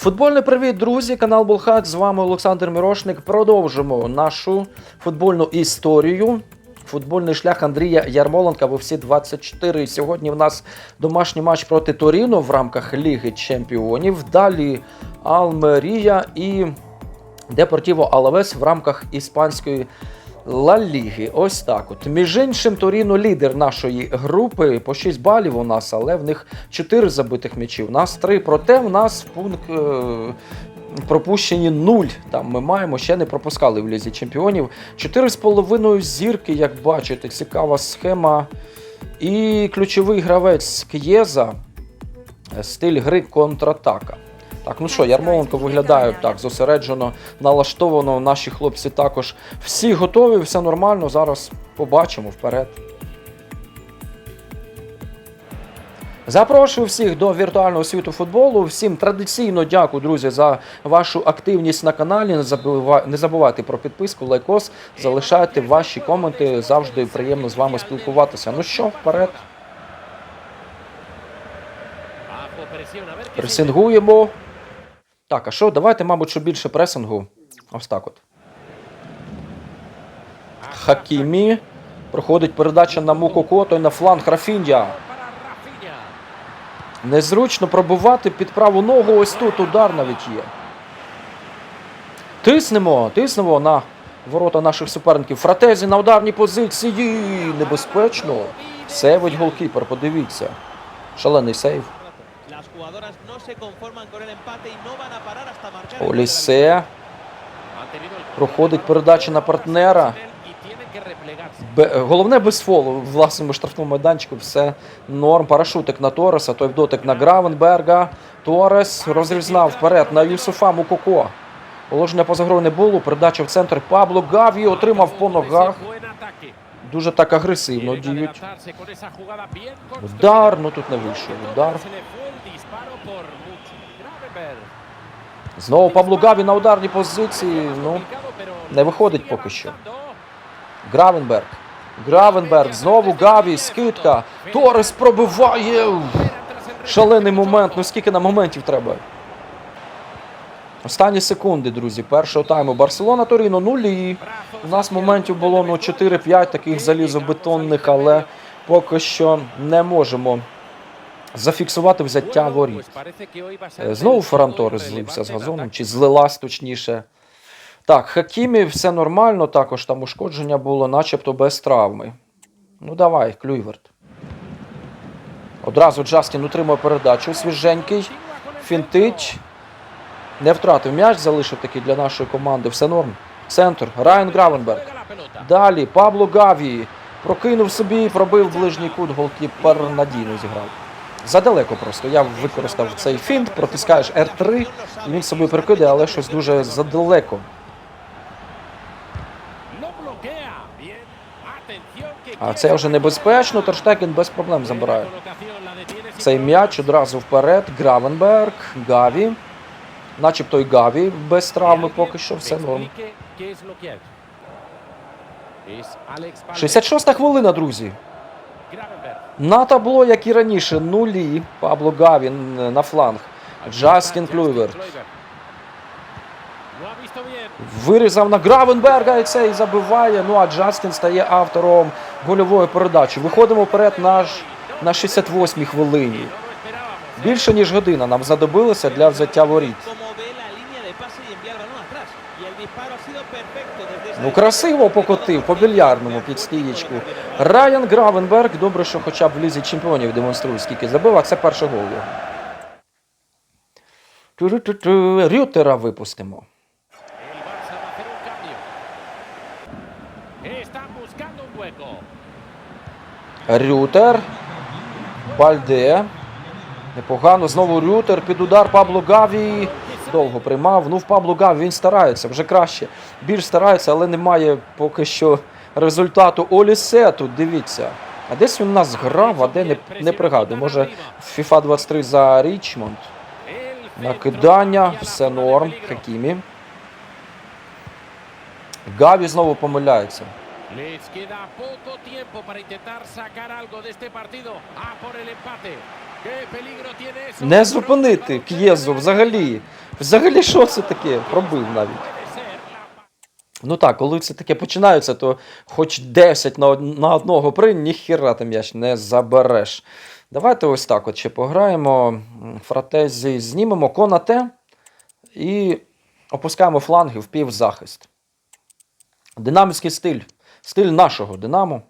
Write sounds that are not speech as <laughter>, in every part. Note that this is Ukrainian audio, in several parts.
Футбольний привіт, друзі! Канал Болхак. З вами Олександр Мірошник. Продовжимо нашу футбольну історію. Футбольний шлях Андрія Ярмоленка в всі 24. І Сьогодні в нас домашній матч проти Торіно в рамках Ліги Чемпіонів. Далі Алмерія і Депортіво Алавес в рамках іспанської Ла Ліги. Ось так. От. Між іншим, Торіно лідер нашої групи по 6 балів у нас, але в них 4 забитих м'ячів. У нас 3. Проте в нас пункт. Е- Пропущені нуль. Там ми маємо ще не пропускали в лізі чемпіонів. 4,5 зірки, як бачите, цікава схема. І ключовий гравець К'єза. Стиль гри контратака. Так, ну що, Ярмоленко виглядає так зосереджено, налаштовано. Наші хлопці також всі готові, все нормально. Зараз побачимо вперед. Запрошую всіх до віртуального світу футболу. Всім традиційно дякую, друзі, за вашу активність на каналі. Не забува- не забувайте про підписку, лайкос, залишайте ваші коменти. Завжди приємно з вами спілкуватися. Ну що, вперед, пресингуємо. Так, а що? Давайте, мабуть, що більше пресингу. Ось так от. Хакімі. Проходить передача на Мукоко, той на фланг Рафіндя. Незручно пробувати під праву ногу. Ось тут удар навіть є. Тиснемо, тиснемо на ворота наших суперників. Фратезі на ударній позиції. Небезпечно. Сейвить голкіпер, подивіться. Шалений сейв. Jugadoras no se conforman con el empate y no van a parar hasta marcar. Олісе. Проходить передача на партнера. Головне без фолу в власному штрафному майданчику. Все норм. Парашутик на Тореса, той дотик на Гравенберга. Торес розрізнав вперед на Юсуфа Мукоко. Положення поза грою не було. Передача в центр. Пабло Гаві отримав по ногах. Дуже так агресивно діють. Удар, ну тут не вийшов. Удар. Знову Пабло Гаві на ударній позиції. Ну, не виходить поки що. Гравенберг. Гравенберг. Знову Гаві. Скидка. Торес пробиває. Шалений момент. Ну скільки нам моментів треба? Останні секунди, друзі. Першого тайму. Барселона Торіно нулі. У нас моментів було ну 4-5 таких залізобетонних, але поки що не можемо зафіксувати взяття воріт. Е, Знову Ферран Торес злився з газоном, чи злилась точніше. Так, Хакімі все нормально, також там ушкодження було, начебто без травми. Ну давай, Клюйверт. Одразу Джастін утримує передачу. Свіженький. Фінтич. Не втратив м'яч, залишив такий для нашої команди. Все норм. Центр. Райан Гравенберг. Далі Пабло Гаві прокинув собі, пробив ближній кут, голкіпер надійно зіграв. Задалеко просто. Я використав цей фінт, протискаєш R3, і він собі прикидає, але щось дуже задалеко. А це вже небезпечно, Терштеген без проблем забирає. Цей м'яч одразу вперед. Гравенберг, Гаві. Начебто й Гаві без травми поки що, все норм. Explique qué es На табло, як і раніше, нулі. Пабло Гаві на фланг. Джастін Клюйверт. Вирізав на Гравенберга і цей забиває. Ну а Джастін стає автором гольової передачі. Виходимо вперед наш, на 68-й хвилині. Більше ніж година нам знадобилося для взяття воріт. Ну красиво покотив по більярдному під стієчку. Райан Гравенберг. Добре, що хоча б в лізі чемпіонів демонструє, скільки забив, а це перший гол. Рютера випустимо. Рютер. Бальде. Непогано. Знову Рютер під удар Пабло Гаві. Довго приймав. Ну, в Пабло Гаві він старається, вже краще. Більш старається, але немає поки що результату. Олісе тут, дивіться. А десь він у нас грав, а де не, не пригадую. Може, FIFA 23 за Річмонд. Накидання, все норм. Хакімі. Гаві знову помиляється. Les queda poco tiempo para intentar sacar algo de este partido. A por el empate. Не зупинити К'єзу взагалі. Взагалі, що це таке? Пробив навіть. Ну так, коли це таке починається, то хоч 10 на, на одного при, ніхіра ти м'яч не забереш. Давайте ось так от ще пограємо. Фратезі знімемо конате і опускаємо фланги в півзахист. Динамівський стиль. Стиль нашого Динамо.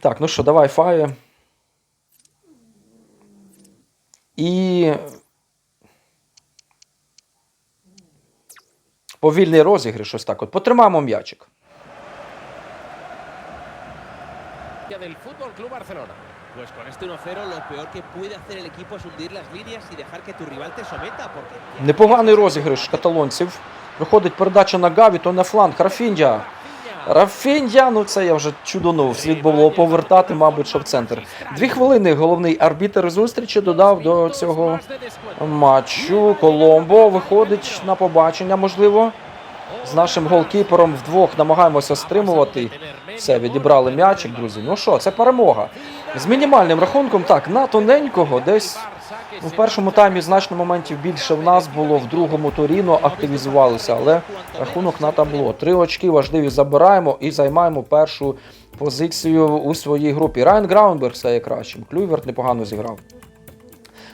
Так, ну що, давай фає. І повільний розіграш, ось так. От потримаємо м'ячик. del Fútbol Club Barcelona. Pues con este 1-0 lo peor que puede hacer el equipo es hundir las líneas y dejar que tu rival te someta. Porque Непоганий розіграш каталонців. Виходить передача на Гаві, то на фланг. Рафінья. Рафінья, ну це я вже чудонув. Слід було повертати, мабуть, що в центр. Дві хвилини головний арбітер зустрічі додав до цього матчу. Коломбо виходить на побачення, можливо. З нашим голкіпером вдвох намагаємося стримувати. Все, відібрали м'ячик, друзі. Ну що, це перемога. З мінімальним рахунком, так, на тоненького, десь в першому таймі значно моментів більше в нас було, в другому Торіно активізувалися, але рахунок на табло. Три очки важливі забираємо і займаємо першу позицію у своїй групі. Райан Граунберг стає кращим. Клюйверт непогано зіграв.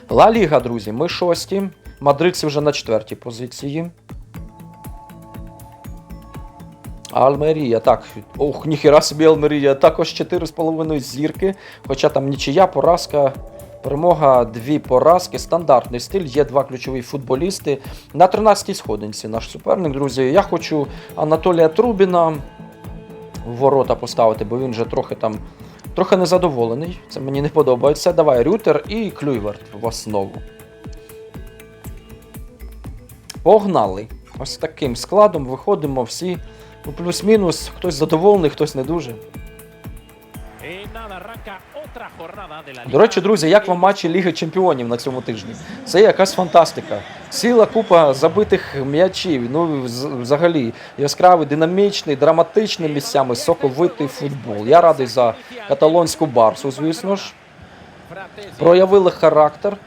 Ла Ліга, друзі, ми шості. Мадридці вже на четвертій позиції. Альмерія, так. Ох, ніхіра собі Альмерія. Також 4,5 зірки. Хоча там нічия, поразка, перемога, дві поразки. Стандартний стиль. Є два ключові футболісти. На 13-й сходинці наш суперник, друзі. Я хочу Анатолія Трубіна в ворота поставити, бо він вже трохи там. Трохи незадоволений. Це мені не подобається. Давай Рютер і Клюйверт в основу. Погнали. Ось таким складом виходимо всі. Ну, плюс-мінус, хтось задоволений, хтось не дуже. До речі, друзі, як вам матчі Ліги Чемпіонів на цьому тижні? Це якась фантастика. Ціла купа забитих м'ячів. Ну, взагалі, яскравий, динамічний, драматичний місцями, соковитий футбол. Я радий за каталонську барсу, звісно ж. Проявили характер.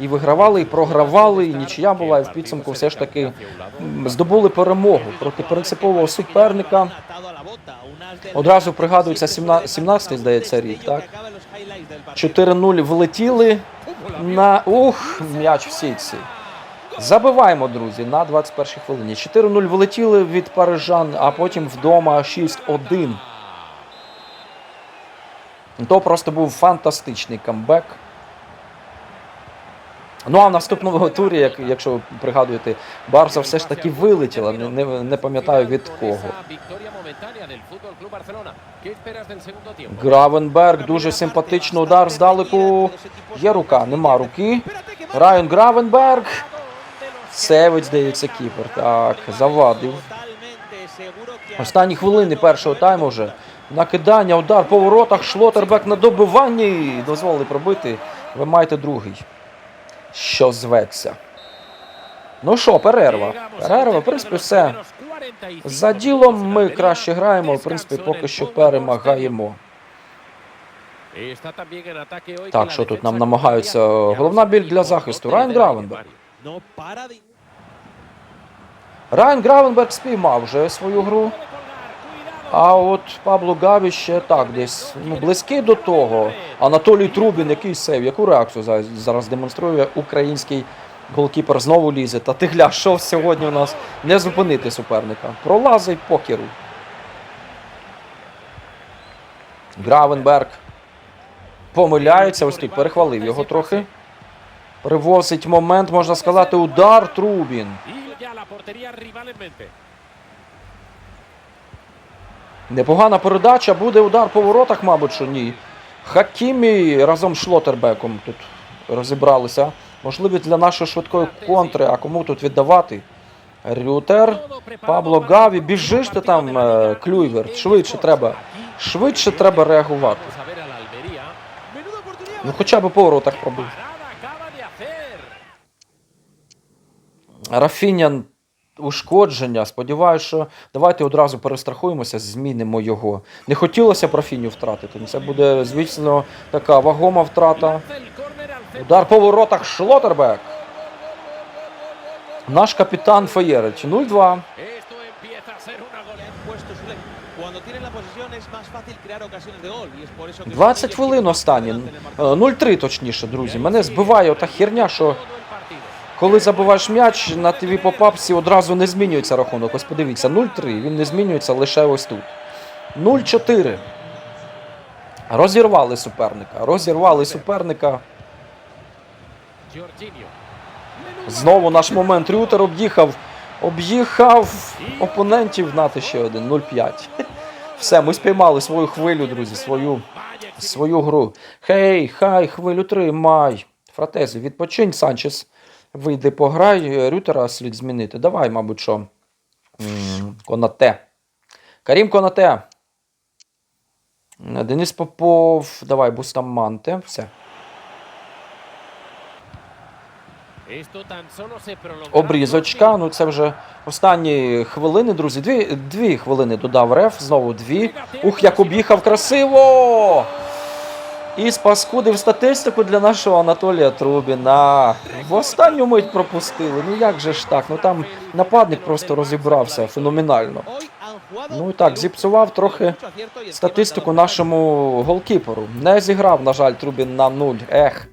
І вигравали, і програвали, і нічия була, і в підсумку все ж таки здобули перемогу проти принципового суперника. Одразу пригадується que 17, 17 здається, рік, так? acaba en los highlights del Barça. 4-0 влетіли на ух, м'яч в сітці. Забиваємо, друзі, на 21-й хвилині. 4-0 влетіли від парижан, а потім вдома 6-1. То просто був фантастичний камбек. Ну а в наступному турі, як, якщо ви пригадуєте, Барса все ж таки вилетіла. Не, не, не пам'ятаю від кого. Гравенберг, дуже симпатичний удар здалеку. Є рука, нема руки. Райан Гравенберг. Севить, здається, кіпер. Так, завадив. Останні хвилини першого тайму вже. Накидання, удар по воротах, Шлотербек на добиванні. Дозволили пробити. Ви маєте другий. Що зветься. Ну що, перерва. Перерва, в принципі, все. За ділом ми краще граємо, в принципі, поки що перемагаємо. Так, що тут нам намагаються? Головна біль для захисту. Райан Гравенберг. Райан Гравенберг спіймав вже свою гру. А от Пабло Гаві ще так десь ну, близький до того. Анатолій Трубін, який сейв, яку реакцію зараз, демонструє український голкіпер знову лізе. Та ти гля, що сьогодні у нас не зупинити суперника. Пролазить покеру. Гравенберг помиляється, ось тут перехвалив його трохи. Привозить момент, можна сказати, удар Трубін. Непогана передача, буде удар по воротах, мабуть, що ні. Хакімі разом з Шлотербеком тут розібралися. Можливість для нашої швидкої контри, а кому тут віддавати? Рютер, Пабло Гаві, біжиш ти там, е, Клюйверт, швидше треба. Швидше треба реагувати. Ну хоча б по воротах пробив. Рафіня ушкодження. Сподіваюся, що давайте одразу перестрахуємося, змінимо його. Не хотілося б Рафіню втратити. ну, Це буде, звісно, така вагома втрата. Удар по воротах Шлотербек. Наш капітан Феєрич. 0-2. Esto empieza a ser una goleada. Puesto Sule. Cuando tienen la posesión es más fácil crear ocasiones de gol y es por eso que 20 хвилин останні. Е, 0-3 точніше, друзі. Мене збиває ота херня, що. Коли забиваєш м'яч на ТВ по папсі одразу не змінюється рахунок. Ось подивіться, 0-3. Він не змінюється лише ось тут. 0-4. Розірвали суперника. Розірвали суперника. Знову наш момент. Рютер об'їхав. Об'їхав опонентів. Нати ще один. 0-5. Все, ми спіймали свою хвилю, друзі, свою, свою гру. Хей, хай, хвилю тримай. Фратезі, відпочинь, Санчес. Вийди, пограй. Рютера слід змінити. Давай, мабуть, що. Конате. Карім Конате. Денис Попов. Давай, Бустаманте. Все. Обрізочка. Ну це вже останні хвилини, друзі. Дві, дві хвилини додав реф, знову дві. Ух, як об'їхав красиво! І спаскудив статистику для нашого Анатолія Трубіна. В останню мить пропустили. Ну як же ж так? Ну там нападник просто розібрався феноменально. Ну і так, зіпсував трохи статистику нашому голкіперу. Не зіграв, на жаль, Трубін на нуль. Ех.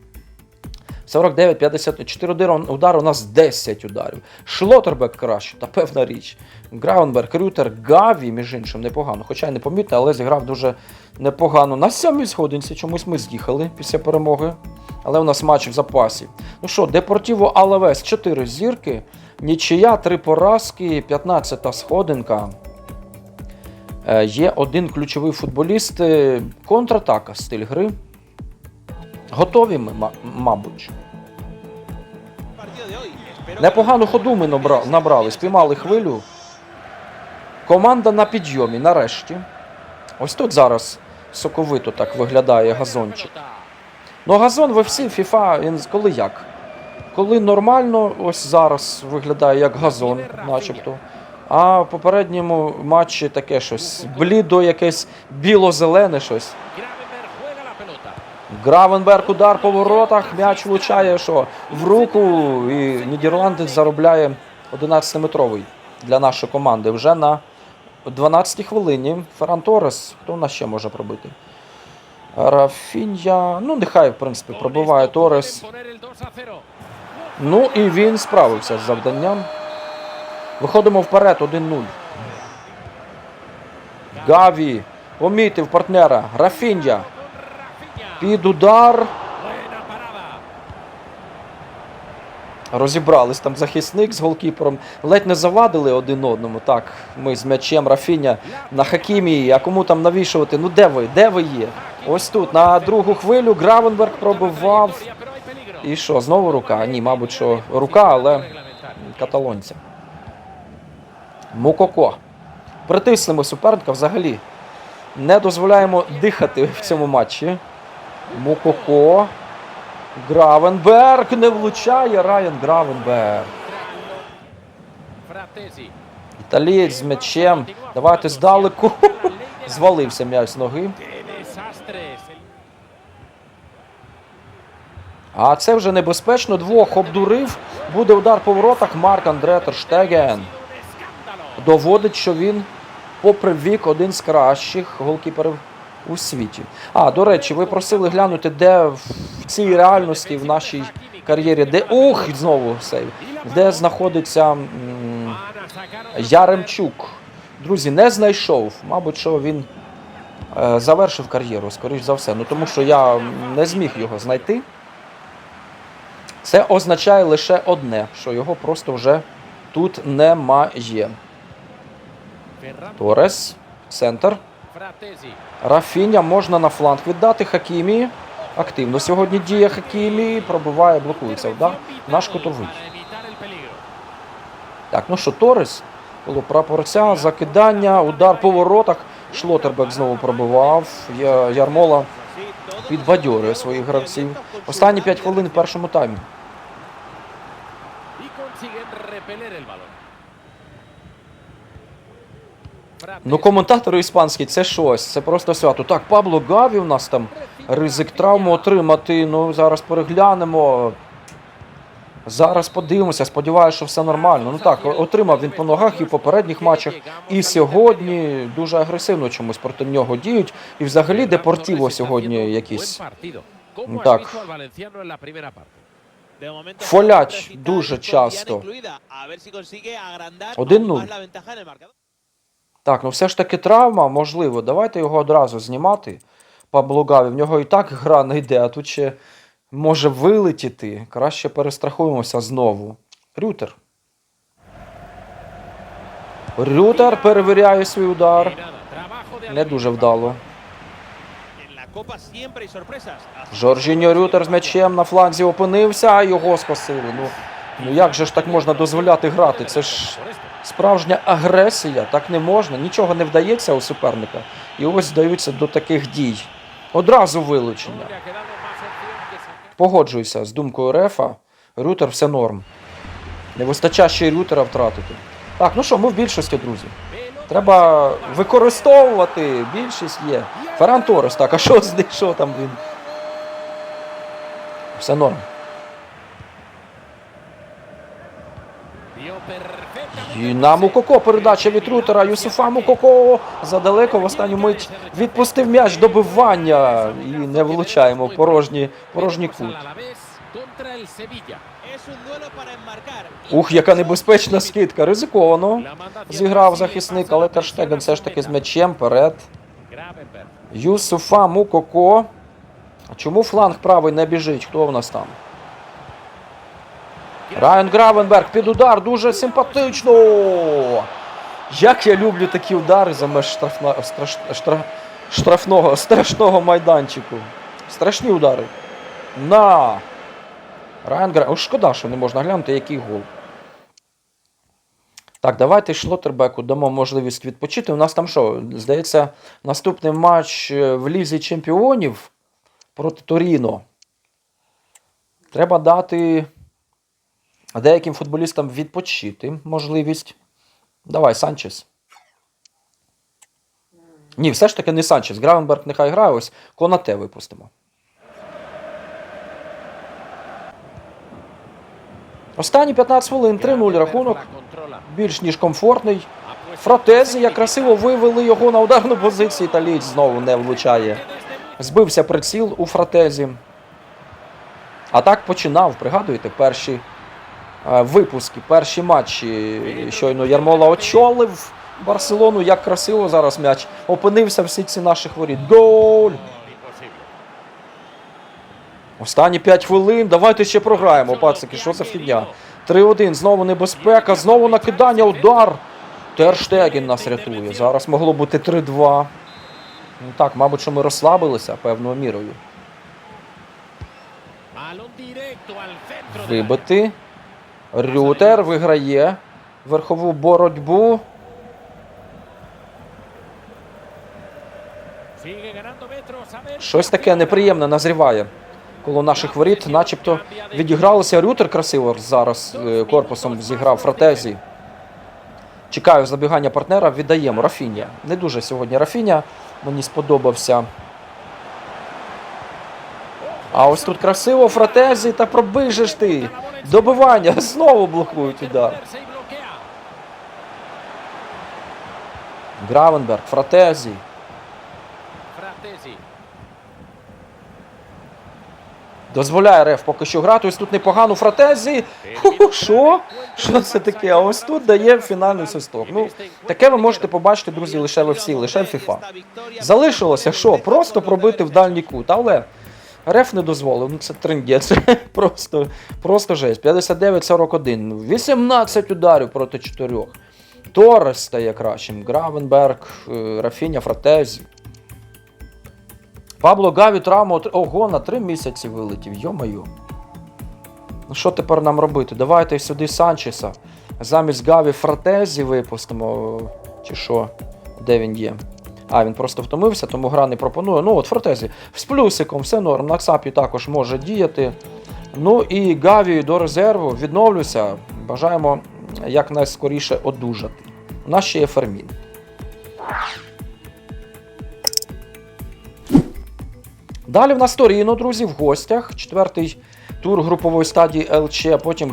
49, 54 удар, у нас 10 ударів. Шлотербек краще, та певна річ. Граунберг, Рютер, Гаві, між іншим, непогано. Хоча й не помітив, але зіграв дуже непогано. На сьомій сходинці чомусь ми з'їхали після перемоги. Але у нас матч в запасі. Ну що, Депортіво Алавес 4 зірки, нічия, 3 поразки, 15 сходинка. Е, Є один ключовий футболіст. е, Контратака, стиль гри. Готові ми, мабуть. Непогану ходу ми набрали, спіймали хвилю. Команда на підйомі, нарешті. Ось тут зараз соковито так виглядає газончик. Ну, газон ви всі, FIFA, він коли як? Коли нормально, ось зараз виглядає як газон, начебто. А в попередньому матчі таке щось блідо, якесь біло-зелене щось. Гравенберг удар по воротах, м'яч влучає що в руку, і Нідерландець заробляє 11-метровий для нашої команди. Вже на 12-й хвилині Ферран Торес, хто у нас ще може пробити? Рафінья, ну нехай, в принципі, пробиває Торес. pueden poner el 2 a 0. Ну і він справився з завданням. Виходимо вперед 1-0. Гаві помітив партнера. Рафінья. Під удар. Розібрались там захисник з голкіпером. Ледь не завадили один одному. Так, ми з м'ячем Рафіня на Хакімі. А кому там навішувати? Ну де ви? Де ви є? Ось тут на другу хвилю Гравенберг пробивав. І що, знову рука? Ні, мабуть, що рука, але каталонця. Мукоко. Притиснемо суперника взагалі. Не дозволяємо дихати в цьому матчі. Мукоко. Гравенберг не влучає Райан Гравенберг. Італієць з м'ячем. Давайте здалеку. <laughs> Звалився м'яч з ноги. А це вже небезпечно. Двох обдурив. Буде удар по воротах. Марк Андре Терштеген. Доводить, що він, попри вік, один з кращих голкіперів у світі. А, до речі, ви просили глянути, де в цій реальності в нашій кар'єрі, де ух, знову сейв, де знаходиться м, Яремчук. Друзі, не знайшов. Мабуть, що він е, завершив кар'єру, скоріш за все. Ну тому що я не зміг його знайти. Це означає лише одне, що його просто вже тут немає. Торес, центр. Рафіня можна на фланг віддати. Хакімі. Активно сьогодні діє Хакімі. Пробиває, блокується. Да? Наш peligro. Так, ну що, Торес. Було прапорця, закидання, удар по воротах. Шлотербек знову пробивав. Я- Ярмола підбадьорює своїх гравців. Останні 5 хвилин в першому таймі. Y consiguen repeler el balón. Ну, коментатори іспанські, це щось, це просто свято. Так, Пабло Гаві у нас там ризик травму отримати. Ну, зараз переглянемо. Зараз подивимося, сподіваюся, що все нормально. Ну так, отримав він по ногах і в попередніх матчах, і сьогодні дуже агресивно чомусь проти нього діють. І взагалі Депортіво сьогодні якісь. Так. Фолять дуже часто. incluida. A ver si consigue agrandar 1-0. Так, ну все ж таки травма, можливо. Давайте його одразу знімати. Пабло Гаві. В нього і так гра не йде, а тут ще може вилетіти. Краще перестрахуємося знову. Рютер. Рютер перевіряє свій удар. Не дуже вдало. Жоржіньо Рютер з м'ячем на фланзі опинився, а його скосили. Ну, ну як же ж так можна дозволяти грати? Це ж справжня агресія, так не можна, нічого не вдається у суперника. І ось здаються до таких дій. Одразу вилучення. Погоджуюся з думкою Рефа. Рютер все норм. Не вистачає ще й Рютера втратити. Так, ну що, ми в більшості, друзі. Треба використовувати. Більшість є. Ферран Торес, так, а що з що там він? Все норм. І на Мукоко передача від Рутера. Юсуфа Мукоко задалеко в останню мить відпустив м'яч добивання і не влучаємо в порожній, порожній кут. Ух, яка небезпечна скидка. Ризиковано. Зіграв захисник, але Терштеген все ж таки з м'ячем перед. Юсуфа Мукоко. Чому фланг правий не біжить? Хто в нас там? Райан Гравенберг під удар дуже симпатично. Як я люблю такі удари за меж штрафна, страш, штра- штрафного, страшного майданчику. Страшні удари. На! Райан Гравенберг. О, шкода, що не можна глянути, який гол. Так, давайте Шлоттербеку дамо можливість відпочити. У нас там що? Здається, наступний матч е, в Лізі Чемпіонів проти Торіно. Треба дати деяким футболістам відпочити можливість. Давай, Санчес. Ні, все ж таки не Санчес. Гравенберг нехай грає, ось Конате випустимо. Останні 15 хвилин, 3-0 рахунок. Більш ніж комфортний. Фратезі, як красиво вивели його на ударну позицію. Італієць знову не влучає. Збився приціл у Фратезі. А так починав, пригадуєте, перші випуски, перші матчі. Щойно Ярмола очолив Барселону. Як красиво зараз м'яч опинився в сітці наших воріт. Гол! Останні 5 хвилин. Давайте ще програємо, пацики. Що за фігня? 3-1. Знову небезпека. Знову накидання. Удар. Терштеген нас рятує. Зараз могло бути 3-2. Ну так, мабуть, що ми розслабилися певною мірою. Вибити. Рютер виграє верхову боротьбу. Щось таке неприємне назріває коло наших воріт, начебто відігралося. Рютер красиво зараз е, корпусом зіграв Фратезі. Чекаю забігання партнера, віддаємо Рафіня. Не дуже сьогодні Рафіня. Мені сподобався. А ось тут красиво Фратезі та пробижеш ти. Добивання. <laughs> Знову блокують удар. Гравенберг, Фратезі. Дозволяє Реф поки що грати. Ось тут непогано Фратезі. Ху-ху, Що? Що це таке? А ось тут дає фінальний свисток. Ну, таке ви можете побачити, друзі, лише в всі, лише в FIFA. Залишилося що? Просто пробити в дальній кут. Але Реф не дозволив. Ну це трендець. <laughs> Просто, просто жесть. 59-41. 18 ударів проти 4. Торрес стає кращим. Гравенберг, е, Рафіня, Фратезі. Пабло Гаві травму. Ого, на 3 місяці вилетів. Йо-моє. Ну що тепер нам робити? Давайте сюди Санчеса. Замість Гаві Фратезі випустимо. Чи що? Де він є? А, він просто втомився, тому гра не пропонує. Ну, от Фратезі. З плюсиком, все норм. На ЦАПі також може діяти. Ну і Гаві до резерву відновлюся. Бажаємо якнайскоріше одужати. У нас ще є Фермін. Далі в нас Торіно, друзі, в гостях. Четвертий тур групової стадії ЛЧ, потім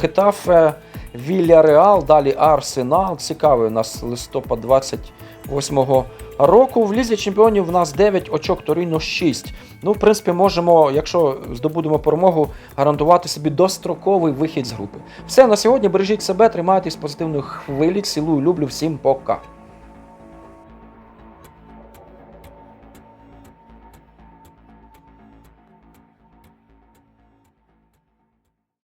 Хетафе, Вільяреал, далі Арсенал. Цікавий у нас листопад 28-го року. В лізі чемпіонів в нас 9 очок, Торіно 6. Ну, в принципі, можемо, якщо здобудемо перемогу, гарантувати собі достроковий вихід з групи. Все на сьогодні. Бережіть себе, тримайтесь позитивної хвилі. Цілую, люблю всім пока.